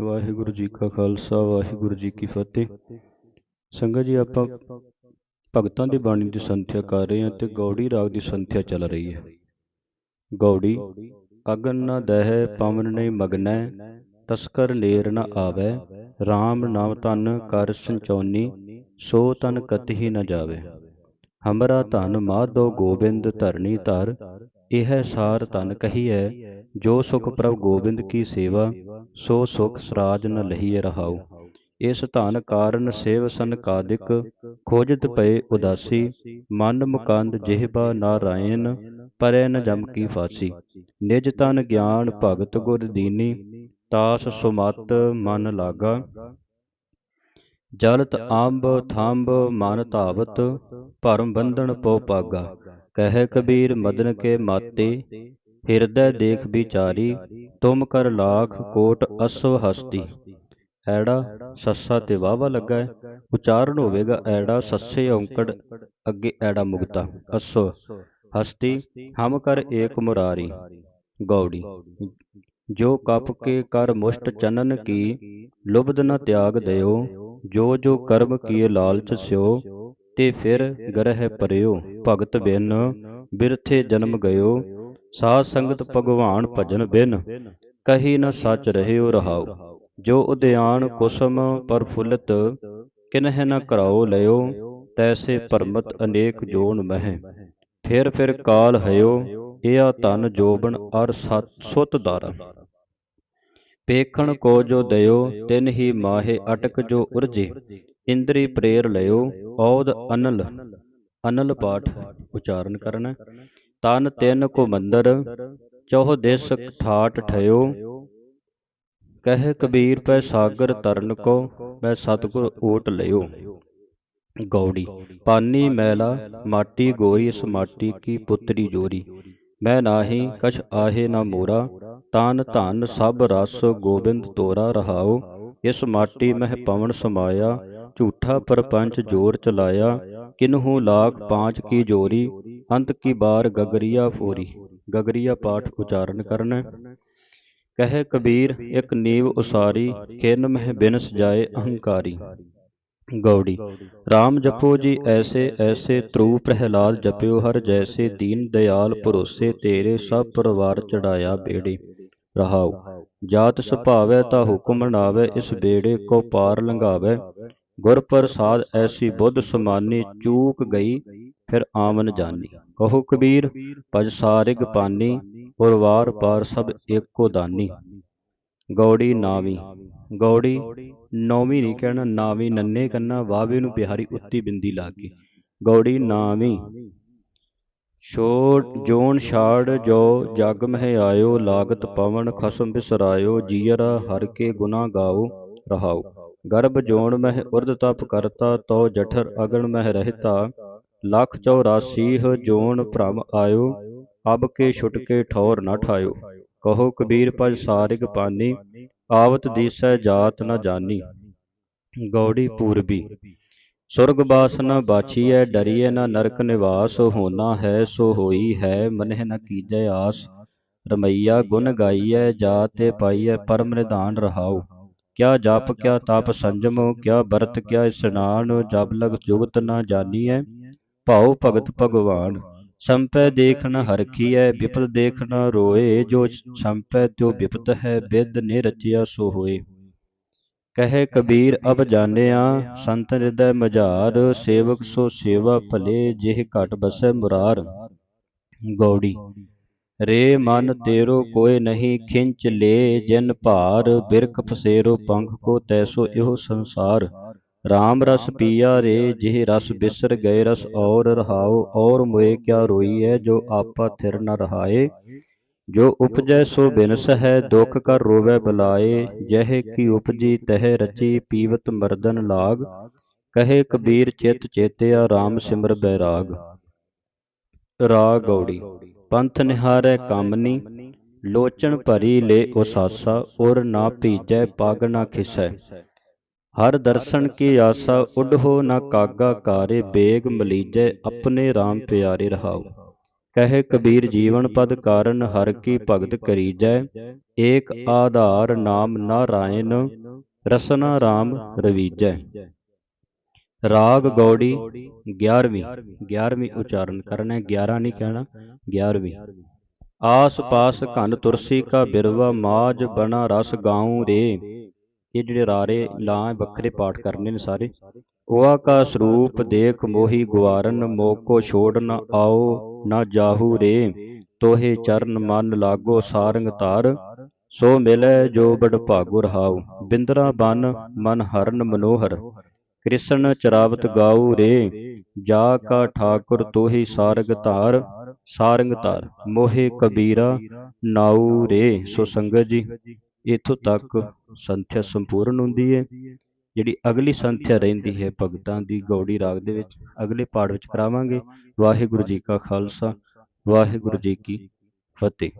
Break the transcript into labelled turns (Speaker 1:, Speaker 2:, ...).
Speaker 1: ਵਾਹਿਗੁਰੂ ਜੀ ਕਾ ਖਾਲਸਾ, ਵਾਹਿਗੁਰੂ ਜੀ ਕੀ ਫਤਿਹ। ਸੰਗਤ ਜੀ, ਆਪਾਂ ਭਗਤਾਂ ਦੀ ਬਾਣੀ ਦੀ ਸੰਥਿਆ ਕਰ ਰਹੇ ਹਾਂ ਤੇ ਗੌੜੀ ਰਾਗ ਦੀ ਸੰਥਿਆ ਚੱਲ ਰਹੀ ਹੈ। ਗੌੜੀ, ਅਗਨ ਨਾ ਦਹਿ, ਪਵਨ ਨੇ ਮਗਨੈ, ਤਸਕਰ ਨੇਰ ਨ ਆਵੈ RAM ਨਾਮ ਤਨ ਕਰ ਸੰਚੋਨੀ ਸੋ ਤਨ ਕਤਹੀ ਨ ਜਾਵੇ। ਹਮਰਾ ਧਨ ਮਾਧੋ ਗੋਬਿੰਦ ਧਰਨੀ ਧਰ ਇਹ ਸਾਰ ਧਨ ਕਹੀਐ, ਜੋ ਸੁਖ ਪ੍ਰਭ ਗੋਬਿੰਦ ਕੀ ਸੇਵਾ, ਸੋ ਸੁਖ ਸਰਾਜ ਨ ਲਹੀਏ ਰਹਾਉ। ਇਸ ਧਨ ਕਾਰਨ ਸੇਵ ਸੰਕਾਦਿਕ ਖੋਜਤ ਪਏ ਉਦਾਸੀ, ਮਨ ਮੁਕੰਦ ਜਿਹਬਾ ਨਾਰਾਇਣ ਪਰੈ ਨ ਜਮ ਕੀ ਫਾਸੀ। ਨਿਜ ਤਨ ਗਿਆਨ ਭਗਤ ਗੁਰ ਦੀਨੀ, ਤਾਸ ਸੁਮਤ ਮਨ ਲਾਗਾ। ਜਲਤ ਅੰਬ ਥੰਬ ਮਨ ਧਾਵਤ, ਭਰਮ ਬੰਧਨ ਪਉ ਪਾਗਾ। ਕਹਿ ਕਬੀਰ ਮਦਨ ਕੇ ਮਾਤੇ, ਹਿਰਦੈ ਦੇਖ ਵਿਚਾਰੀ, ਤੁਮ ਕਰ ਲਾਖ ਕੋਟ ਅਸਵ ਹਸਤੀ। ਐੜਾ ਸੱਸਾ ਤੇ ਵਾਵਾ ਲੱਗਾ ਹੈ। ਉਚਾਰਨ ਹੋਵੇਗਾ ਐੜਾ ਸੱਸੇ ਔਂਕੜ, ਅੱਗੇ ਐੜਾ ਮੁਗਤਾ। ਅਸਵ ਹਸਤੀ, ਹਮ ਕਰ ਏਕ ਮੁਰਾਰੀ। ਗੌੜੀ, ਜੋ ਕਪ ਕੇ ਕਰ ਮੁਸ਼ਟ ਚਨਨ ਕੀ ਲੁਬਦ ਨ ਤਿਆਗ ਦਿਓ, ਜੋ ਜੋ ਕਰਮ ਕੀਏ ਲਾਲਚ ਸਿਓ ਤੇ ਫਿਰ ਗਰਹਿ ਪਰਿਓ ਭਗਤ ਬਿਨ, ਬਿਰਥੇ ਜਨਮ ਗਇਓ, ਸਾਧ ਸੰਗਤ ਭਗਵਾਨ ਭਜਨ ਬਿਨ, ਕਹੀ ਨ ਸੱਚ ਰਹਿਓ ਰਹਾਉ ਜੋ ਉਦਿਆਨ ਕੁਸਮ ਪਰ ਕਿਨਹਿ ਨ ਕਰਾਓ ਲਿਓ ਤੈਸੇ ਭਰਮਤ ਅਨੇਕ ਜੋਨ ਮਹਿ। ਫਿਰ ਫਿਰ ਕਾਲ ਹਇਓ, ਏਆ ਧਨ ਜੋਬਨ ਅਰ ਸਤ, ਸੁਤ ਦਾਰਾ। ਪੇਖਣ ਕੋ ਜੋ ਦਇਓ, ਤਿਨ ਹੀ ਮਾਹੇ ਅਟਕ ਜੋ ਉਰਜੇ। ਇੰਦਰੀ ਪ੍ਰੇਰ ਲਿਓ ਔਦ ਅਨਲ। ਅਨਲ ਪਾਠ ਉਚਾਰਨ ਕਰਨਾ। ਤਨ ਤਿੰਨ ਕੋ ਮੰਦਰ, ਚੌਹ ਦਿਸ ਠਾਟ ਠਇਓ। ਕਹਿ ਕਬੀਰ, ਪੈ ਸਾਗਰ ਤਰਨ ਕੋ ਮੈਂ ਸਤਗੁਰ ਓਟ ਲਿਓ ਗੌੜੀ, ਪਾਨੀ ਮੈਲਾ, ਮਾਟੀ ਗੋਰੀ, ਇਸ ਮਾਟੀ ਕੀ ਪੁੱਤਰੀ ਜੋਰੀ। ਮੈਂ ਨਾਹੀ, ਕਛ ਆਹੇ ਨਾ ਮੋਰਾ, ਤਾਨ ਧਨ ਸਭ ਰਸ ਗੋਬਿੰਦ ਤੋਰਾ ਰਹਾਉ ਇਸ ਮਾਟੀ ਮਹਿ ਪਵਨ ਸਮਾਇਆ ਝੂਠਾ ਪਰਪੰਚ ਜੋਰ ਚਲਾਇਆ ਕਿਨਹੂ ਲਾਖ ਪਾਂਚ ਕੀ ਜੋਰੀ ਅੰਤ ਕੀ ਬਾਰ ਗਗਰੀਆ ਫੋਰੀ ਗਗਰੀਆ ਪਾਠ ਉਚਾਰਨ ਕਰਨਾ। ਕਹੇ ਕਬੀਰ ਇੱਕ ਨੀਵ ਉਸਾਰੀ ਕਿਨ ਮਹਿ ਬਿਨ ਸਜਾਏ ਅਹੰਕਾਰੀ ਗੌੜੀ RAM ਜਪੋ ਜੀ ਐਸੇ ਐਸੇ ਤਰੂ ਪ੍ਰਹਿਲਾਦ ਜਪਿਓ ਹਰ ਜੈਸੇ ਦੀਨ ਦਿਆਲ ਭਰੋਸੇ ਤੇਰੇ ਸਭ ਪਰਵਾਰ ਚੜਾਇਆ ਬੇੜੇ। ਰਹਾਉ ਜਾਤ ਸੁਭਾਵੈ ਤਾ ਹੁਕਮ ਨਾਵੇ ਇਸ ਬੇੜੇ ਕੋ ਪਾਰ ਲੰਘਾਵੇ। ਗੁਰ ਪ੍ਰਸਾਦ ਐਸੀ ਬੁੱਧ ਸਮਾਨੀ ਚੂਕ ਗਈ, ਫਿਰ ਆਮਨ ਜਾਨੀ। ਕਹੋ ਕਬੀਰ, ਭਜ ਸਾਰਿਗ ਪਾਨੀ ਔਰ ਵਾਰ ਪਾਰ ਸਭ ਏਕੋ ਦਾਨੀ। ਗੌੜੀ ਨਾਵੀ, ਗੌੜੀ, ਨੌਵੀਂ ਨਹੀਂ ਕਹਿਣਾ, ਨਾਵੀ ਨੰਨੇ ਕੰਨਾ, ਵਾਵੇ ਨੂੰ ਬਿਹਾਰੀ ਉੱਤੀ ਬਿੰਦੀ ਲਾ ਕੇ ਗੌੜੀ ਨਾਵੀਂ ਛੋੜ ਜੋਨ ਛਾੜ ਜੋ ਜਗ ਮਹਿ ਆਇਓ, ਲਾਗਤ ਪਵਨ ਖਸਮ ਬਿਸਰਾਇਓ, ਜੀਅਰਾ ਹਰ ਕੇ ਗੁਨਾ ਗਾਓ, ਰਹਾਓ। ਗਰਭ ਜੋਨ ਮਹਿ ਉਰਦ ਤਪ ਕਰਤਾ ਤੋ ਜਠਰ ਅਗਨ ਮਹਿ ਰਹਿਤਾ। ਲੱਖ 84 ਜੋਨ ਭ੍ਰਮ ਆਇਓ, ਅਬ ਕੇ ਛੁਟ ਕੇ ਠੌਰ ਨਾ ਠਾਇਓ। ਕਹੋ ਕਬੀਰ ਭਜ ਸਾਰਿਗ ਪਾਨੀ, ਆਵਤ ਦੀਸੈ ਜਾਤ ਨ ਜਾਨੀ। ਗੌੜੀ ਪੂਰਬੀ, ਸੁਰਗ ਬਾਸ ਨ ਬਾਛੀਐ, ਡਰੀਐ ਨ ਨਰਕ ਨਿਵਾਸ ਹੋਣਾ ਹੈ ਸੋ ਹੋਈ ਹੈ, ਮਨਹਿ ਨ ਕੀਜੈ ਆਸ। ਰਮਈਆ ਗੁਣ ਗਾਈਐ, ਜਾ ਤੇ ਪਾਈਐ ਪਰਮ ਨਿਧਾਨ ਰਹਾਉ। ਕਿਆ ਜਪ ਕਿਆ ਤਪ ਸੰਜਮ ਕਿਆ ਬਰਤ ਕਿਆ ਇਸਨਾਨ ਜਬ ਲਗ ਜੁਗਤ ਨ ਜਾਨੀਐ ਭਾਉ ਭਗਤ ਭਗਵਾਨ। ਸੰਪੈ ਦੇਖ ਨ ਹਰਖੀਐ ਵਿਪਤ ਦੇਖ ਨ ਰੋਏ ਜੋ ਸੰਪੈ ਤਿਉ ਵਿਪਤ ਹੈ ਬਿਦ ਨੇ ਰਚਿਆ ਸੋ ਹੋਏ। ਕਹੇ ਕਬੀਰ ਅਬ ਜਾਣਿਆ ਸੰਤ ਹਿਰਦੈ ਮਝਾਰ ਸੇਵਕ ਸੋ ਸੇਵਾ ਭਲੇ ਜਿਹ ਘਟ ਬਸੈ ਮੁਰਾਰ। ਗੌੜੀ। ਰੇ ਮਨ ਤੇਰੋ ਕੋਇ ਨਹੀਂ ਖਿੰਚ ਲੇ ਜਿਨ ਭਾਰ ਬਿਰਖ ਫਸੇਰੋ ਪੰਖ ਕੋ ਤੈਸੋ ਇਹੋ ਸੰਸਾਰ। RAM ਰਸ ਪੀਆ ਰੇ ਜਿਹ ਰਸ ਬਿਸਰ ਗਏ ਰਸ ਔਰ ਰਹਾਉ ਔਰ ਮੋਏ ਕਿਆ ਰੋਈ ਹੈ ਜੋ ਆਪਾ ਥਿਰ ਨ ਰਹਾਏ ਜੋ ਉਪਜੈ ਸੋ ਬਿਨਸ ਹੈ ਦੁਖ ਕਰ ਰੋਵੈ ਬਲਾਏ ਜਹ ਕੀ ਉਪਜੀ ਤਹ ਰਚੀ ਪੀਵਤ ਮਰਦਨ ਲਾਗ। ਕਹੇ ਕਬੀਰ ਚਿਤ ਚੇਤਿਆ RAM ਸਿਮਰ ਬੈਰਾਗ। ਰਾਗ ਗੌੜੀ ਪੰਥ ਨਿਹਾਰੈ ਕਾਮਨੀ ਲੋਚਨ ਭਰੀ ਲੈ ਉਸਾਸਾ ਔਰ ਨਾ ਭੀਜੈ, ਪਗ ਨਾ ਖਿਸੈ। ਹਰ ਦਰਸ਼ਨ ਕੀ ਆਸਾ, ਉਡਹੋ ਨਾ ਕਾਗਾ ਕਾਰੇ ਬੇਗ ਮਲੀਜੈ, ਆਪਣੇ RAM ਪਿਆਰੇ ਰਹਾਉ। ਕਹੇ ਕਬੀਰ ਜੀਵਨ ਪਦ ਕਾਰਨ ਹਰ ਕੀ ਭਗਤ ਕਰੀਜੈ, ਏਕ ਆਧਾਰ ਨਾਮ ਨਾਰਾਇਣ ਰਸਨਾ RAM ਰਵੀਜੈ। ਰਾਗ ਗੌੜੀ 11ਵੀਂ 11ਵੀਂ ਉਚਾਰਨ ਕਰਨਾ ਹੈ 11 ਨਹੀਂ ਕਹਿਣਾ 11ਵੀਂ ਆਸ ਪਾਸ ਘਨ ਤੁਰਸੀ ਕਾ ਬਿਰਵਾ ਮਾਜ ਬਣਾ ਰਸ ਗਾਉ ਰੇ। ਇਹ ਜਿਹੜੇ ਰਾਰੇ ਲਾਂ ਵੱਖਰੇ ਪਾਠ ਕਰਨੇ ਨੇ ਸਾਰੇ। ਉਆ ਕਾ ਸਰੂਪ ਦੇਖ ਮੋਹੀ ਗਵਾਰਨ ਮੋਕੋ ਛੋੜ ਨ ਆਓ ਨਾ ਜਾਹੂ ਰੇ। ਤੋਹੇ ਚਰਨ ਮਨ ਲਾਗੋ ਸਾਰੰਗ ਧਾਰ। ਸੋ ਮਿਲੈ ਜੋ ਬੜ ਭਾਗੁ ਰਹਾਉ ਬਿੰਦਰਾ ਬਨ ਮਨ ਹਰਨ ਮਨੋਹਰ। ਕ੍ਰਿਸ਼ਨ ਚਰਾਵਤ ਗਾਉ ਰੇ ਜਾ ਕਾ ਠਾਕੁਰ ਤੋਹੀ ਸਾਰਗ ਧਾਰ ਸਾਰੰਗ ਧਾਰ ਮੋਹੇ ਕਬੀਰਾ ਨਾਉ ਰੇ ਸੋ ਸੰਗਤ ਜੀ ਇਥੋਂ ਤੱਕ ਸੰਥਿਆ ਸੰਪੂਰਨ ਹੁੰਦੀ ਹੈ ਜਿਹੜੀ ਅਗਲੀ ਸੰਥਿਆ ਰਹਿੰਦੀ ਹੈ ਭਗਤਾਂ ਦੀ ਗੌੜੀ ਰਾਗ ਦੇ ਵਿੱਚ ਅਗਲੇ ਪਾਠ ਵਿੱਚ ਕਰਾਵਾਂਗੇ। ਵਾਹਿਗੁਰੂ ਜੀ ਕਾ ਖਾਲਸਾ ਵਾਹਿਗੁਰੂ ਜੀ ਕੀ ਫਤਿਹ।